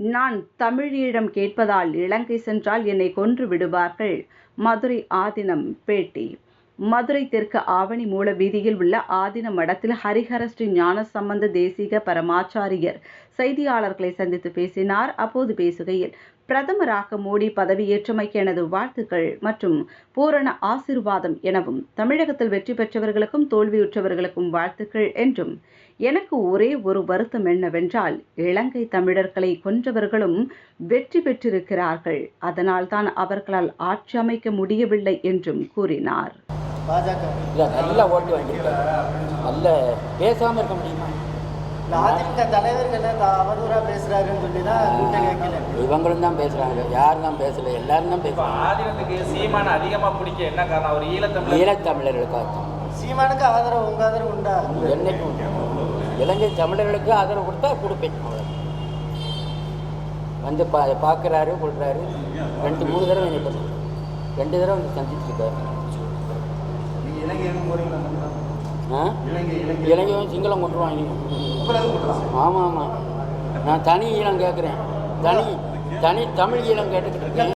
நான் தமிழீழம் கேட்பதால் இலங்கை சென்றால் என்னை கொன்று விடுவார்கள். மதுரை ஆதினம் பேட்டி. மதுரை தெற்கு ஆவணி மூல வீதியில் உள்ள ஆதின மடத்தில் ஹரிஹர ஸ்ரீ ஞானசம்பந்த தேசிக பரமாச்சாரியர் செய்தியாளர்களை சந்தித்து பேசினார். அப்போது பேசுகையில் பிரதமராக மோடி பதவியேற்றமைக்கு எனது வாழ்த்துக்கள் மற்றும் பூரண ஆசிர்வாதம் எனவும் தமிழகத்தில் வெற்றி பெற்றவர்களுக்கும் தோல்வியுற்றவர்களுக்கும் வாழ்த்துக்கள் என்றும். எனக்கு ஒரே ஒரு வருத்தம் என்னவென்றால் இலங்கை தமிழர்களை கொன்றவர்களும் வெற்றி பெற்றிருக்கிறார்கள். அதனால்தான் அவர்களால் ஆட்சி அமைக்க முடியவில்லை என்றும் கூறினார். பாஜக. இல்லை நல்ல ஓட்டு வாங்கியிருக்காரு. நல்ல பேசாமல் இருக்க முடியுமா? அதிமுக தலைவர்கள் இந்த அவதூறா பேசுறாருன்னு சொல்லி தான் இவங்களும் தான் பேசுகிறாங்க யாரும் தான் பேசல. எல்லாரும் தான் இப்போ பேசுகிறாங்க ஆதீனத்துக்கு சீமான அதிகமாக பிடிக்க என்ன காரணம்? அவர் ஈழத்தமிழர். ஈழத்தமிழர்களுக்காக தான் சீமானுக்கு ஆதரவு உங்க ஆதரவு உண்டா? என்னைக்கும் இலங்கை தமிழர்களுக்கு ஆதரவு கொடுத்தா கொடுப்பேன். அவ்வளோ வந்து பா பார்க்குறாரு கொள்றாரு. ரெண்டு மூணு தடவை என்னை ரெண்டு தடவை வந்து சந்திச்சிருக்காரு. ஆ இலங்கையும் சிங்களம் கொண்டுருவாங்க ஆமாம் ஆமாம் நான் தனி ஈழம் கேட்குறேன். தனி தனி தமிழ் ஈழம் கேட்டுக்கிட்டு இருக்கேன்.